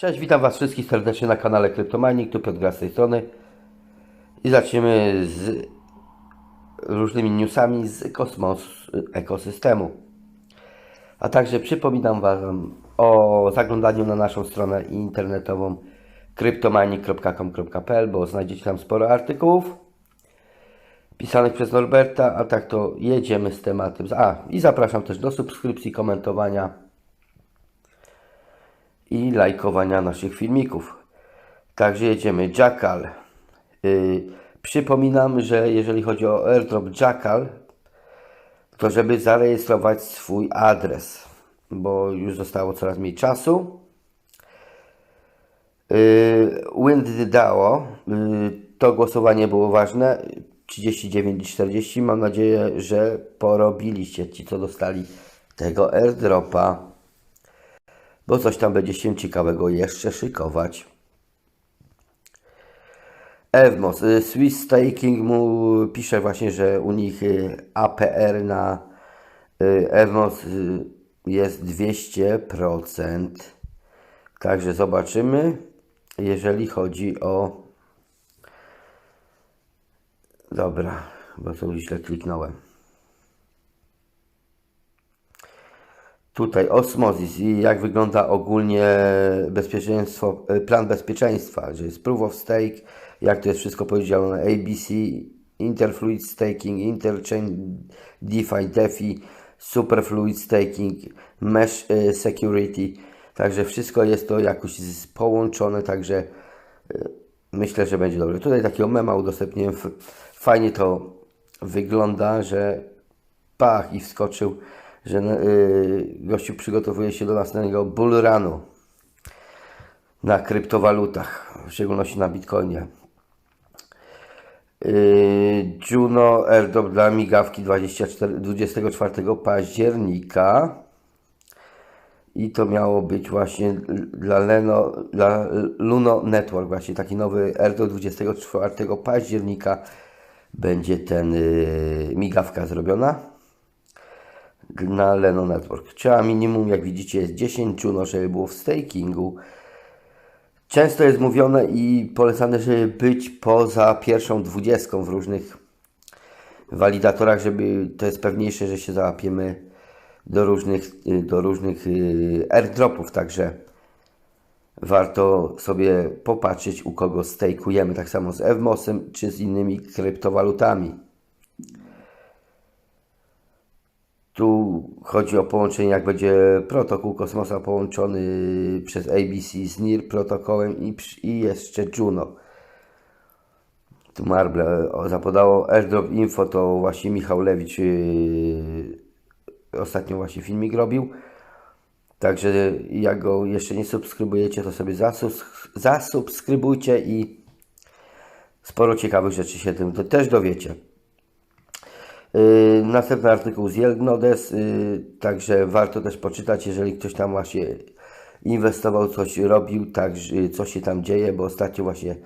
Cześć, witam Was wszystkich serdecznie na kanale Kryptomining, tu Piotr z tej strony i zaczniemy z różnymi newsami z kosmosu, ekosystemu. A także przypominam Wam o zaglądaniu na naszą stronę internetową cryptomining.com.pl, bo znajdziecie tam sporo artykułów pisanych przez Norberta, a tak to jedziemy z tematem. A, i zapraszam też do subskrypcji, komentowania i lajkowania naszych filmików. Także jedziemy. Jackal. Yy, przypominam, że jeżeli chodzi o airdrop Jackal, to żeby zarejestrować swój adres, bo już zostało coraz mniej czasu. Yy, WindDAO, yy, to głosowanie było ważne. 39 i 40. Mam nadzieję, że porobiliście ci, co dostali tego airdropa bo coś tam będzie się ciekawego jeszcze szykować. Evmos, y, Swiss Staking mu pisze właśnie, że u nich y, APR na y, Evmos jest 200%. Także zobaczymy, jeżeli chodzi o... Dobra, bo to źle kliknąłem. Tutaj osmozis i jak wygląda ogólnie bezpieczeństwo, plan bezpieczeństwa, że jest proof of stake, jak to jest wszystko podzielone, ABC, interfluid staking, interchain DeFi, DeFi, superfluid staking, mesh security, także wszystko jest to jakoś połączone, także myślę, że będzie dobre. Tutaj takiego mema udostępniłem, fajnie to wygląda, że pach i wskoczył że yy, gościu przygotowuje się do następnego bullrunu na kryptowalutach, w szczególności na Bitcoinie. Yy, Juno airdrop dla migawki 24, 24 października. I to miało być właśnie dla, Leno, dla Luno Network, właśnie taki nowy airdrop 24 października będzie ten yy, migawka zrobiona na Leno Network. Trzeba minimum, jak widzicie, jest 10 no, żeby było w stakingu. Często jest mówione i polecane, żeby być poza pierwszą dwudziestką w różnych walidatorach, żeby to jest pewniejsze, że się załapiemy do różnych, do różnych y, airdropów, także warto sobie popatrzeć u kogo stakujemy, tak samo z Evmosem czy z innymi kryptowalutami. Tu chodzi o połączenie, jak będzie protokół kosmosa połączony przez ABC z NIR protokołem i, i jeszcze Juno. Tu Marble zapodało airdrop info, to właśnie Michał Lewicz yy, ostatnio właśnie filmik robił. Także jak go jeszcze nie subskrybujecie, to sobie zasubskrybujcie i sporo ciekawych rzeczy się tym też dowiecie. Yy, następny artykuł z Jelnodes, yy, także warto też poczytać, jeżeli ktoś tam właśnie inwestował, coś robił, tak, co się tam dzieje, bo ostatnio właśnie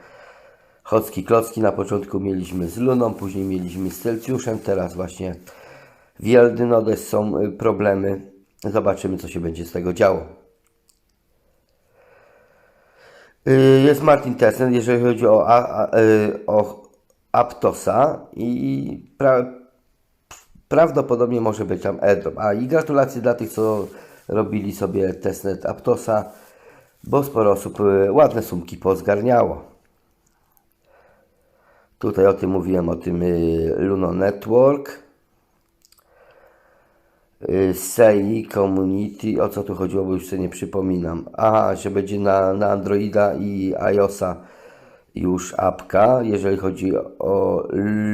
Chocki Klocki na początku mieliśmy z Luną, później mieliśmy z Celsiuszem, teraz właśnie w Jelnodes są y, problemy. Zobaczymy, co się będzie z tego działo. Jest Martin Tessen, jeżeli chodzi o, o Aptosa i pra, Prawdopodobnie może być tam airdrop. A i gratulacje dla tych, co robili sobie testnet Aptosa, bo sporo osób y, ładne sumki pozgarniało. Tutaj o tym mówiłem, o tym y, Luno Network. Y, SEI Community, o co tu chodziło, bo już sobie nie przypominam. Aha, że będzie na, na Androida i iOSa już apka, jeżeli chodzi o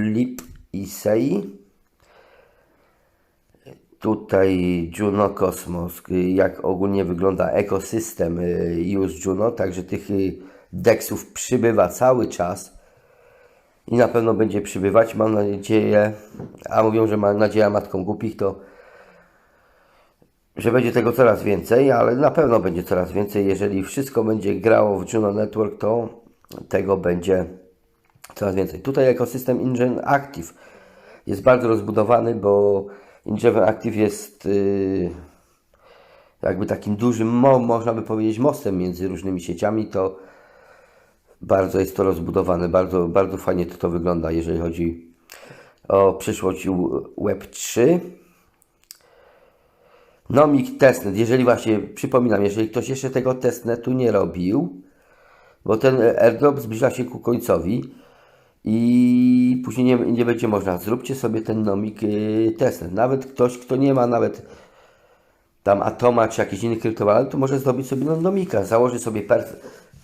LIP i SEI tutaj Juno Cosmos, jak ogólnie wygląda ekosystem y, już Juno, także tych y, deksów przybywa cały czas i na pewno będzie przybywać. Mam nadzieję, a mówią, że ma nadzieja matką głupich, to że będzie tego coraz więcej, ale na pewno będzie coraz więcej. Jeżeli wszystko będzie grało w Juno Network, to tego będzie coraz więcej. Tutaj ekosystem Engine Active jest bardzo rozbudowany, bo Injeven Active jest yy, jakby takim dużym, mo, można by powiedzieć, mostem między różnymi sieciami, to bardzo jest to rozbudowane, bardzo, bardzo fajnie to, to wygląda, jeżeli chodzi o przyszłość Web3. Nomik testnet, jeżeli właśnie, przypominam, jeżeli ktoś jeszcze tego testnetu nie robił, bo ten airdrop zbliża się ku końcowi i później nie, nie będzie można. Zróbcie sobie ten nomik yy, testnet. Nawet ktoś, kto nie ma nawet tam Atoma czy jakiś inny kryptowalut, to może zrobić sobie no, nomika, założy sobie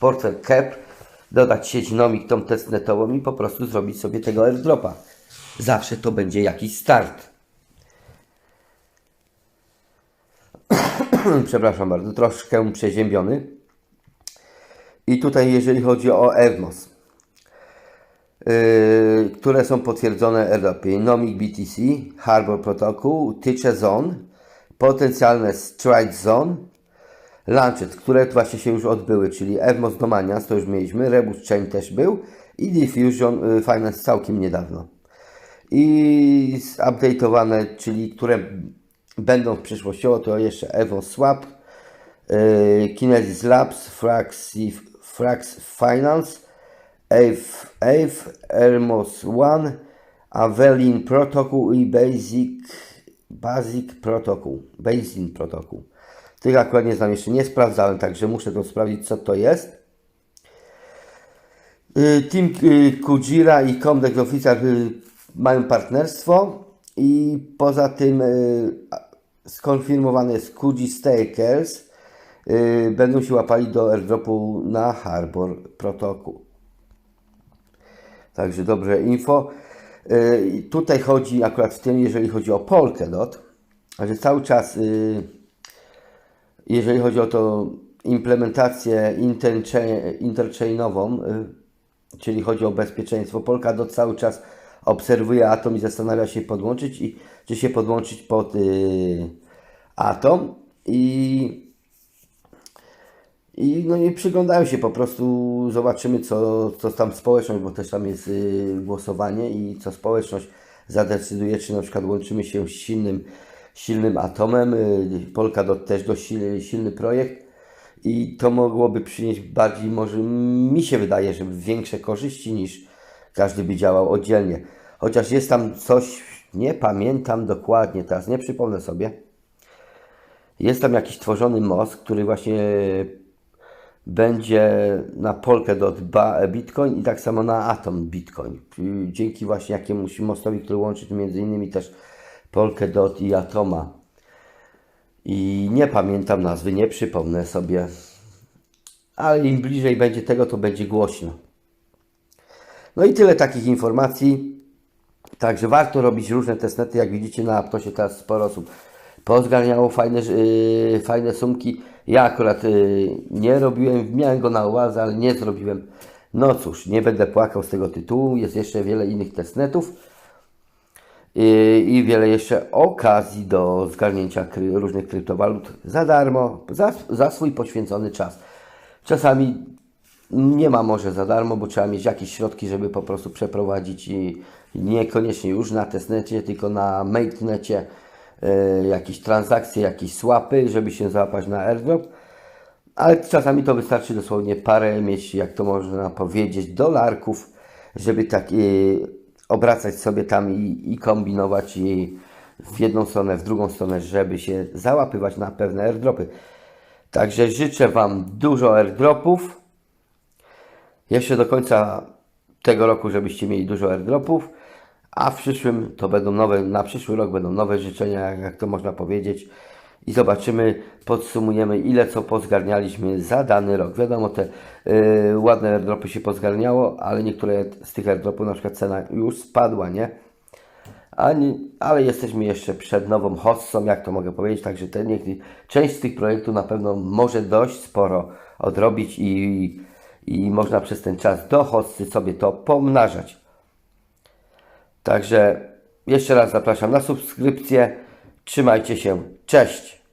portfel CAP, dodać sieć nomik tą testnetową i po prostu zrobić sobie tego airdropa. Zawsze to będzie jakiś start. Przepraszam bardzo, troszkę przeziębiony. I tutaj jeżeli chodzi o Evmos, yy, które są potwierdzone Europie, Nomic BTC, Harbor Protocol, Tycze Zone, potencjalne Stride Zone, Lancet, które właśnie się już odbyły, czyli Evmos Domanias, to już mieliśmy, Rebus Chain też był i Diffusion yy, Finance całkiem niedawno. I update'owane, czyli które będą w przyszłościowo, to jeszcze Evo Swap, yy, Kinesis Labs, Frax Finance, Ave, Ave, Hermos One, Avelin Protocol i Basic, Basic Protocol, Basic Protocol. Tych akurat nie znam, jeszcze nie sprawdzałem, także muszę to sprawdzić, co to jest. Yy, Team yy, Kujira i Comdex Officer yy, mają partnerstwo i poza tym skonfirmowane jest Kuji Stakers będą się łapali do airdropu na Harbor Protocol. Także dobre info. Yy, tutaj chodzi akurat w tym, jeżeli chodzi o Polkadot, że cały czas, yy, jeżeli chodzi o to implementację interchainową, yy, czyli chodzi o bezpieczeństwo, Polkadot cały czas obserwuje Atom i zastanawia się podłączyć i czy się podłączyć pod yy, Atom i i, no i przyglądają się po prostu, zobaczymy co, co tam społeczność, bo też tam jest yy, głosowanie i co społeczność zadecyduje, czy na przykład łączymy się z silnym, silnym atomem. Yy, Polkadot też dość silny, silny projekt i to mogłoby przynieść bardziej, może mi się wydaje, że większe korzyści niż każdy by działał oddzielnie. Chociaż jest tam coś, nie pamiętam dokładnie teraz, nie przypomnę sobie. Jest tam jakiś tworzony most, który właśnie będzie na Polkadot Bitcoin i tak samo na Atom Bitcoin. Dzięki właśnie jakiemuś mostowi, który łączy między innymi też Polkadot i Atoma. I nie pamiętam nazwy, nie przypomnę sobie. Ale im bliżej będzie tego, to będzie głośno. No i tyle takich informacji. Także warto robić różne testnety. Jak widzicie na Aptosie teraz sporo osób pozgarniało fajne, yy, fajne sumki. Ja akurat yy, nie robiłem, miałem go na uwadze, ale nie zrobiłem. No cóż, nie będę płakał z tego tytułu. Jest jeszcze wiele innych testnetów yy, i wiele jeszcze okazji do zgarnięcia kry, różnych kryptowalut za darmo, za, za swój poświęcony czas. Czasami nie ma może za darmo, bo trzeba mieć jakieś środki, żeby po prostu przeprowadzić i niekoniecznie już na testnecie, tylko na mainnecie y, jakieś transakcje, jakieś swapy, żeby się załapać na airdrop. Ale czasami to wystarczy dosłownie parę mieć, jak to można powiedzieć, dolarków, żeby tak y, obracać sobie tam i, i kombinować i w jedną stronę, w drugą stronę, żeby się załapywać na pewne airdropy. Także życzę Wam dużo airdropów jeszcze do końca tego roku, żebyście mieli dużo airdropów, a w przyszłym to będą nowe, na przyszły rok będą nowe życzenia, jak to można powiedzieć. I zobaczymy, podsumujemy ile co pozgarnialiśmy za dany rok. Wiadomo, te yy, ładne airdropy się pozgarniało, ale niektóre z tych airdropów, na przykład cena już spadła, nie? Ale, ale jesteśmy jeszcze przed nową hossą, jak to mogę powiedzieć, także te, nie, część z tych projektów na pewno może dość sporo odrobić i i można przez ten czas do hossy sobie to pomnażać. Także jeszcze raz zapraszam na subskrypcję. Trzymajcie się. Cześć!